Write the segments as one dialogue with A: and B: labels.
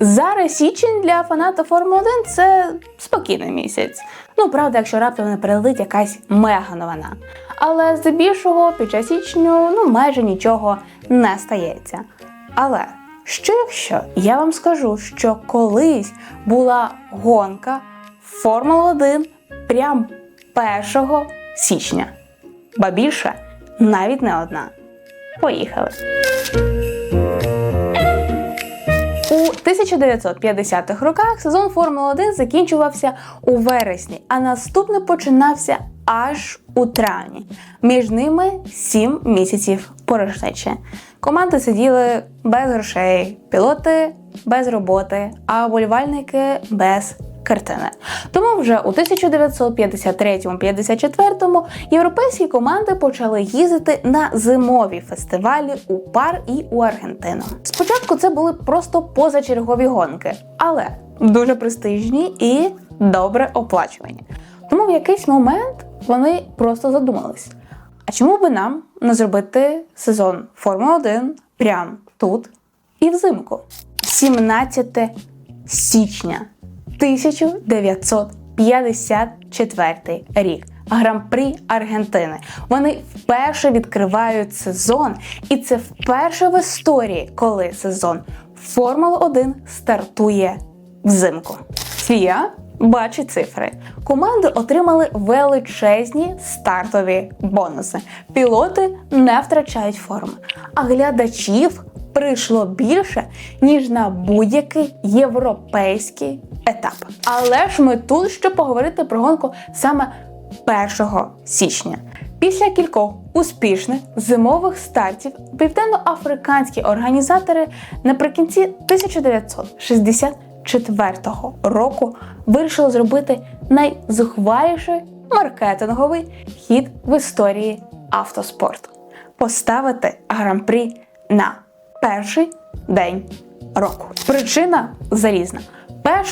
A: Зараз січень для фаната Формули 1 це спокійний місяць. Ну, правда, якщо раптом не перелетить якась мега новина. Але здебільшого під час січню ну майже нічого не стається. Але що якщо я вам скажу, що колись була гонка Формула 1 прям 1 січня, ба більше навіть не одна. Поїхали. У 1950-х роках сезон Формули 1 закінчувався у вересні, а наступний починався аж у травні. Між ними 7 місяців порожнечі. Команди сиділи без грошей, пілоти без роботи, а вболівальники без картини. Тому вже у 1953-54 європейські команди почали їздити на зимові фестивалі у пар і у Аргентину. Спочатку це були просто позачергові гонки, але дуже престижні і добре оплачувані. Тому в якийсь момент вони просто задумались: а чому би нам не зробити сезон Формули 1 прямо тут і взимку? 17 січня 1954 рік. Гран-прі Аргентини. Вони вперше відкривають сезон, і це вперше в історії, коли сезон Формула 1 стартує взимку. Свія бачить цифри. Команди отримали величезні стартові бонуси. Пілоти не втрачають форми, а глядачів прийшло більше, ніж на будь-який європейський етап. Але ж ми тут, щоб поговорити про гонку саме 1 січня. Після кількох успішних зимових стартів південноафриканські організатори наприкінці 1964 року вирішили зробити найзухваліший маркетинговий хід в історії автоспорту поставити гран-прі на перший день року. Причина залізна.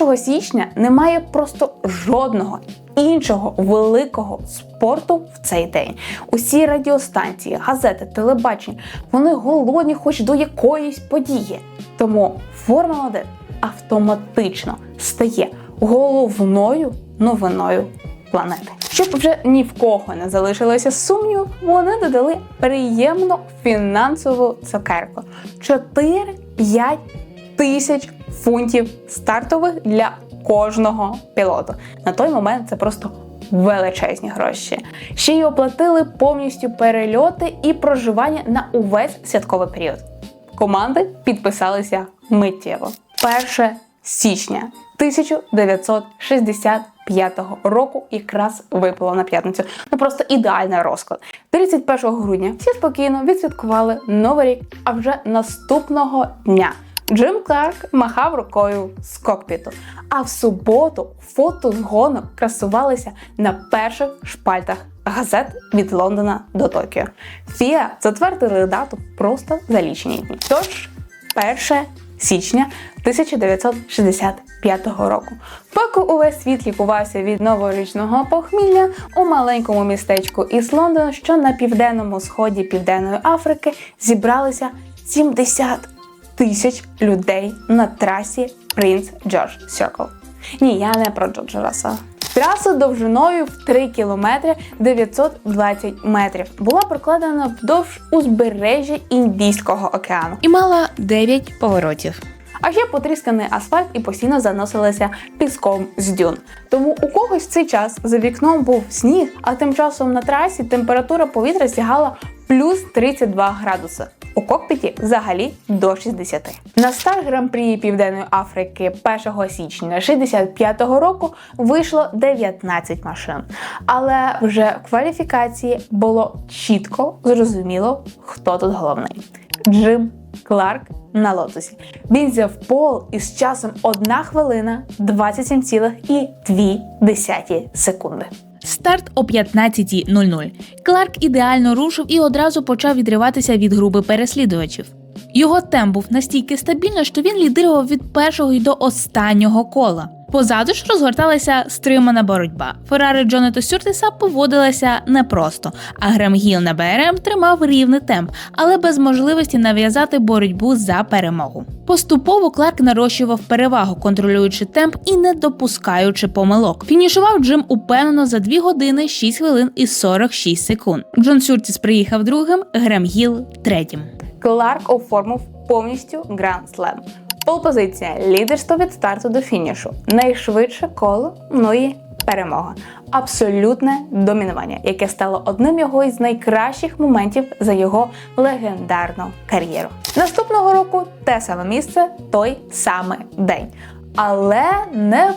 A: 1 січня немає просто жодного іншого великого спорту в цей день. Усі радіостанції, газети, телебачення вони голодні хоч до якоїсь події. Тому Формула 1 автоматично стає головною новиною планети. Щоб вже ні в кого не залишилося сумнівів, вони додали приємну фінансову цукерку 4-5 тисяч фунтів стартових для кожного пілоту. На той момент це просто величезні гроші. Ще й оплатили повністю перельоти і проживання на увесь святковий період. Команди підписалися миттєво. 1 січня 1965 року якраз випало на п'ятницю. Ну просто ідеальний розклад. 31 грудня всі спокійно відсвяткували новий рік, а вже наступного дня. Джим Кларк махав рукою з кокпіту. А в суботу фото з гонок красувалися на перших шпальтах газет від Лондона до Токіо. Фіа затвердили дату просто за лічені дні. Тож, 1 січня 1965 року. Поки увесь світ лікувався від новорічного похмілля у маленькому містечку із Лондона, що на південному сході Південної Африки зібралися 70 тисяч людей на трасі Принц Джордж Сьокол. Ні, я не про Джорджа Рассела. Траса довжиною в 3 кілометри 920 метрів була прокладена вдовж узбережжя Індійського океану.
B: і мала 9 поворотів.
A: А ще потрісканий асфальт і постійно заносилися піском з дюн. Тому у когось в цей час за вікном був сніг, а тим часом на трасі температура повітря сягала плюс 32 градуси. У кокпіті взагалі до 60. На старт гран-прі Південної Африки 1 січня 65-го року вийшло 19 машин. Але вже в кваліфікації було чітко зрозуміло, хто тут головний. Джим Кларк на лотосі. Він взяв пол із часом 1 хвилина 27,2 секунди.
B: Старт о 15.00. Кларк ідеально рушив і одразу почав відриватися від груби переслідувачів. Його темп був настільки стабільний, що він лідирував від першого й до останнього кола. Позаду ж розгорталася стримана боротьба. Феррари Джонета Сюртиса поводилася непросто, а Грем Гіл на БРМ тримав рівний темп, але без можливості нав'язати боротьбу за перемогу. Поступово Кларк нарощував перевагу, контролюючи темп і не допускаючи помилок. Фінішував Джим упевнено за 2 години 6 хвилин і 46 секунд. Джон Сюртіс приїхав другим, Грем Гіл третім.
A: Кларк оформив повністю Гранд Слем. Полпозиція лідерство від старту до фінішу. Найшвидше коло, ну і перемога. Абсолютне домінування, яке стало одним його із найкращих моментів за його легендарну кар'єру. Наступного року те саме місце, той самий день. Але не в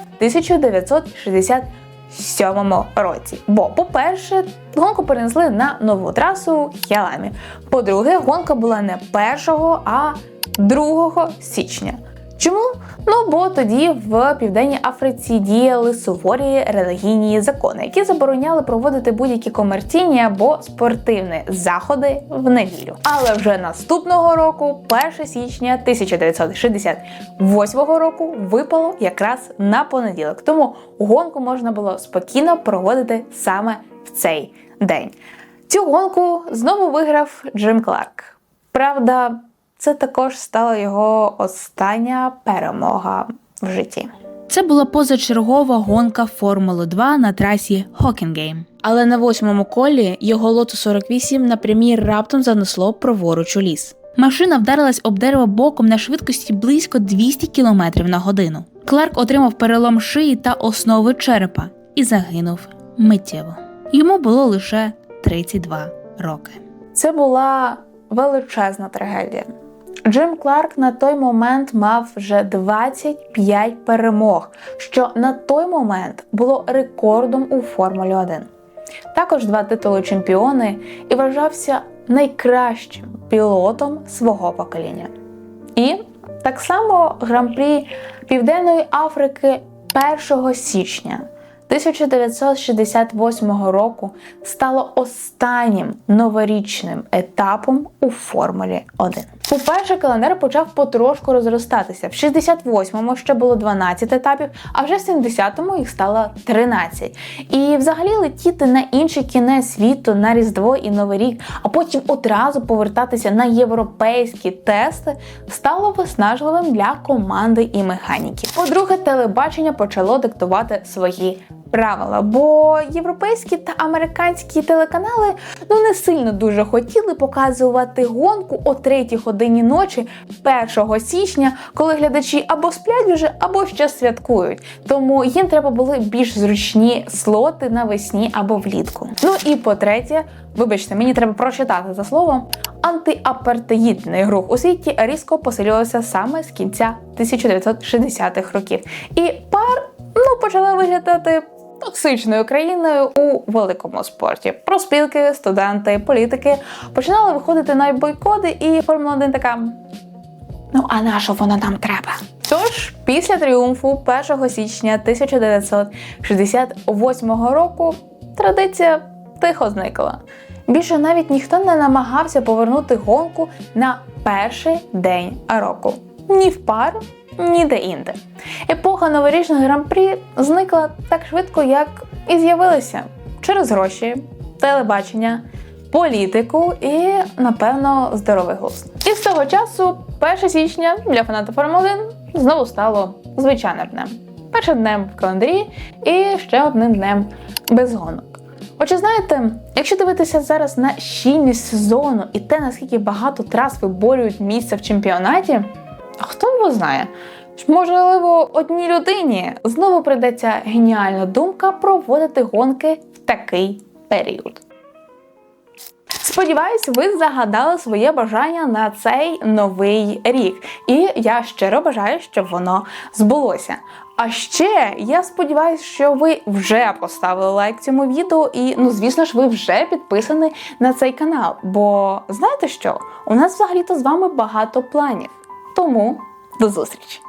A: 1967 році. Бо, по-перше, гонку перенесли на нову трасу Хіаламі. По-друге, гонка була не 1, а 2 січня. Чому? Ну бо тоді в південній Африці діяли суворі релігійні закони, які забороняли проводити будь-які комерційні або спортивні заходи в неділю. Але вже наступного року, 1 січня 1968 року, випало якраз на понеділок. Тому гонку можна було спокійно проводити саме в цей день. Цю гонку знову виграв Джим Кларк. Правда, це також стала його остання перемога в житті.
B: Це була позачергова гонка Формули 2 на трасі Хокінгейм. Але на восьмому колі його лоту 48 на прямій раптом занесло праворуч у ліс. Машина вдарилась об дерево боком на швидкості близько 200 км на годину. Кларк отримав перелом шиї та основи черепа і загинув миттєво. Йому було лише 32 роки.
A: Це була величезна трагедія. Джим Кларк на той момент мав вже 25 перемог, що на той момент було рекордом у Формулі 1. Також два титули чемпіони і вважався найкращим пілотом свого покоління. І так само гран-прі Південної Африки 1 січня 1968 року стало останнім новорічним етапом у Формулі 1. По-перше, календар почав потрошку розростатися. В 68-му ще було 12 етапів, а вже в 70-му їх стало 13. І взагалі летіти на інший кінець світу на Різдво і Новий рік, а потім одразу повертатися на європейські тести стало виснажливим для команди і механіків. По-друге, телебачення почало диктувати свої правила, бо європейські та американські телеканали ну не сильно дуже хотіли показувати гонку о 3 годині ночі 1 січня, коли глядачі або сплять вже, або ще святкують. Тому їм треба були більш зручні слоти навесні або влітку. Ну і по-третє, вибачте, мені треба прочитати за словом. Антиапартеїдний рух у світі різко посилювався саме з кінця 1960-х років. І пар ну почала виглядати токсичною країною у великому спорті. Проспілки, студенти, політики починали виходити на бойкоти, і Формула 1 така. Ну, а на що воно нам треба? Тож, після тріумфу 1 січня 1968 року традиція тихо зникла. Більше навіть ніхто не намагався повернути гонку на перший день року. Ні в пару, ні де інде. Епоха новорічних гран-прі зникла так швидко, як і з'явилася через гроші, телебачення, політику і, напевно, здоровий глузд. І з того часу, 1 січня для фаната Формули 1 знову стало звичайним днем. Першим днем в календарі і ще одним днем без гонок. Отже, знаєте, якщо дивитися зараз на щільність сезону і те, наскільки багато трас виборюють місце в чемпіонаті, а хто його знає? Можливо, одній людині знову прийдеться геніальна думка проводити гонки в такий період. Сподіваюсь, ви загадали своє бажання на цей новий рік, і я щиро бажаю, щоб воно збулося. А ще я сподіваюся, що ви вже поставили лайк цьому відео, і ну, звісно ж, ви вже підписані на цей канал. Бо знаєте що? У нас взагалі-то з вами багато планів. Тому до зустрічі!